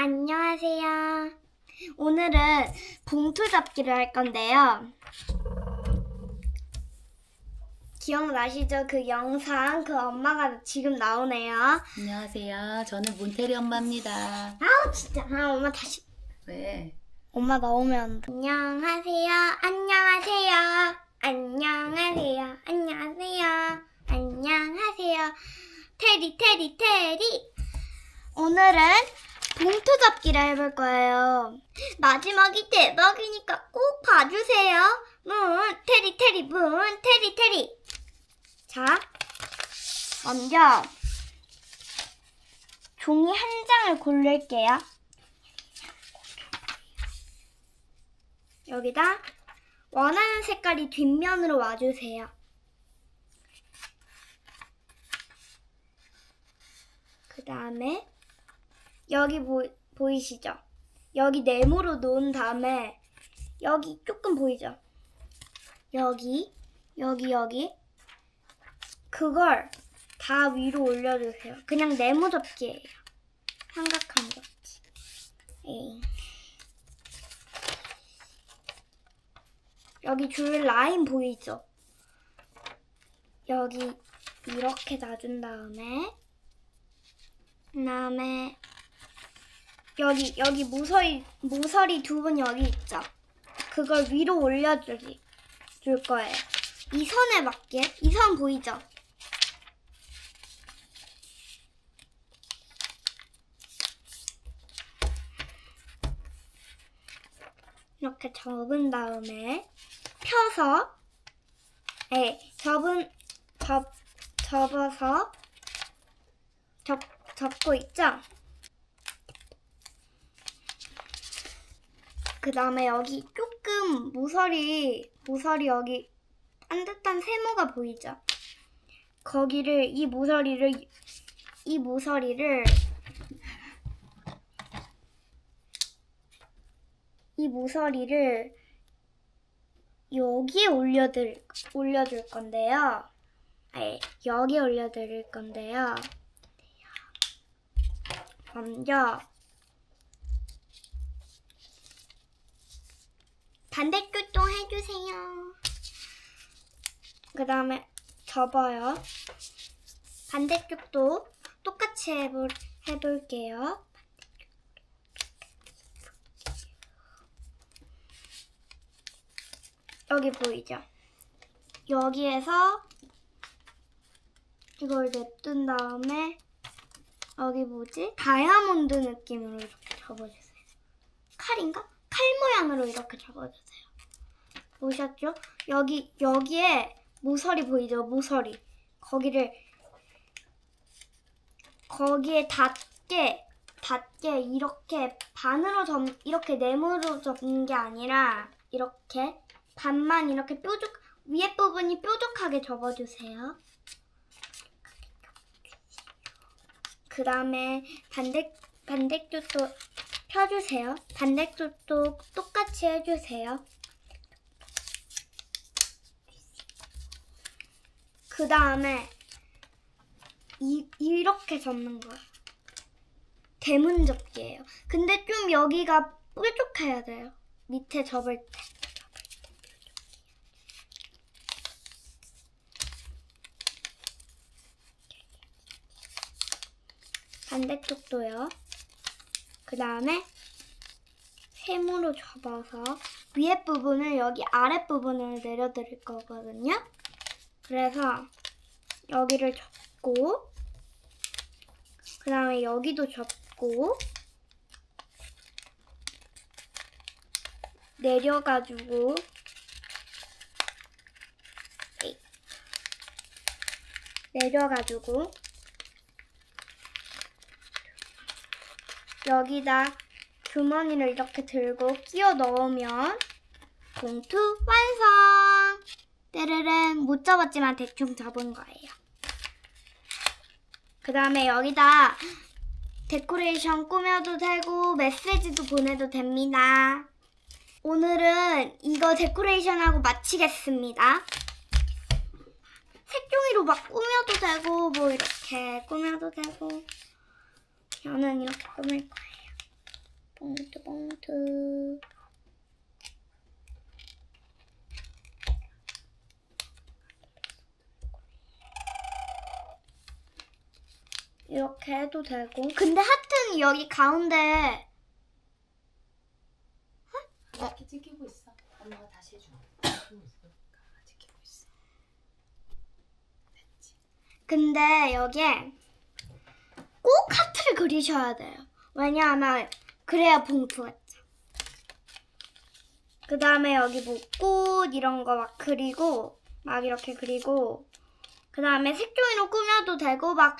안녕하세요. 오늘은 봉투 잡기를 할 건데요. 기억나시죠? 그 영상, 그 엄마가 지금 나오네요. 안녕하세요. 저는 문태리 엄마입니다. 아우, 진짜. 아, 엄마 다시. 왜? 엄마 나오면 안 돼. 안녕하세요. 안녕하세요. 안녕하세요. 안녕하세요. 안녕하세요. 테리, 테리, 테리. 오늘은 봉투 잡기를 해볼 거예요. 마지막이 대박이니까 꼭 봐주세요. 문, 테리, 테리, 문, 테리, 테리. 자, 먼저 종이 한 장을 고를게요. 여기다 원하는 색깔이 뒷면으로 와주세요. 그 다음에 여기 보, 보이시죠? 여기 네모로 놓은 다음에 여기 조금 보이죠? 여기, 여기, 여기 그걸 다 위로 올려주세요. 그냥 네모 접기예요. 삼각형 접기. 에이. 여기 줄 라인 보이죠? 여기 이렇게 놔준 다음에 그 다음에 여기 여기 모서리 모서리 두 분 여기 있죠? 그걸 위로 올려줄 줄 거예요. 이 선에 맞게 이 선 보이죠? 이렇게 접은 다음에 펴서 네, 접은 접 접어서 접 접고 있죠? 그 다음에 여기 조금 모서리 모서리 여기 반듯한 세모가 보이죠? 거기를 이 모서리를 이 모서리를 이 모서리를 여기에 올려들 올려줄 건데요. 아니, 여기에 올려드릴 건데요. 먼저 반대교동 해주세요. 그 다음에 접어요. 반대쪽도 똑같이 해볼, 해볼게요. 여기 보이죠? 여기에서 이걸 냅둔 다음에 여기 뭐지? 다이아몬드 느낌으로 이렇게 접어주세요. 칼인가? 칼 모양으로 이렇게 접어주세요. 보셨죠? 여기 여기에 모서리 보이죠? 모서리 거기를 거기에 닿게 닿게 이렇게 반으로 접 이렇게 네모로 접는 게 아니라 이렇게 반만 이렇게 뾰족 위에 부분이 뾰족하게 접어주세요. 그 다음에 반대 반대쪽도 펴주세요. 반대쪽도 똑같이 해주세요. 그 다음에 이 이렇게 접는 거예요. 대문 접기예요. 근데 좀 여기가 뾰족해야 돼요. 밑에 접을 때. 반대쪽도요. 그 다음에 세모로 접어서 위에 부분을 여기 아랫 부분을 내려드릴 거거든요. 그래서 여기를 접고 그 다음에 여기도 접고 내려가지고 에이. 내려가지고 여기다 주머니를 이렇게 들고 끼워 넣으면 봉투 완성! 떼르릉 못 접었지만 대충 접은 거예요. 그 다음에 여기다 데코레이션 꾸며도 되고 메시지도 보내도 됩니다. 오늘은 이거 데코레이션하고 마치겠습니다. 색종이로 막 꾸며도 되고 뭐 이렇게 꾸며도 되고 저는 이렇게 꾸밀 거예요. 봉투 봉투 이렇게 해도 되고 근데 하트는 여기 가운데 이렇게 찍히고 있어. 엄마가 다시 해줘. 찍히고 있어. 아, 찍히고 있어. 됐지. 근데 여기에 꼭 하트를 그리셔야 돼요. 왜냐하면 그래야 봉투 같죠. 그 다음에 여기 뭐 꽃 이런 거 막 그리고 막 이렇게 그리고 그 다음에 색종이로 꾸며도 되고 막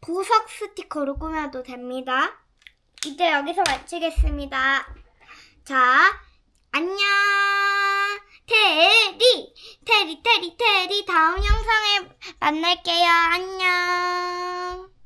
보석 스티커로 꾸며도 됩니다. 이제 여기서 마치겠습니다. 자, 안녕. 테리, 테리, 테리, 테리. 다음 영상에 만날게요. 안녕.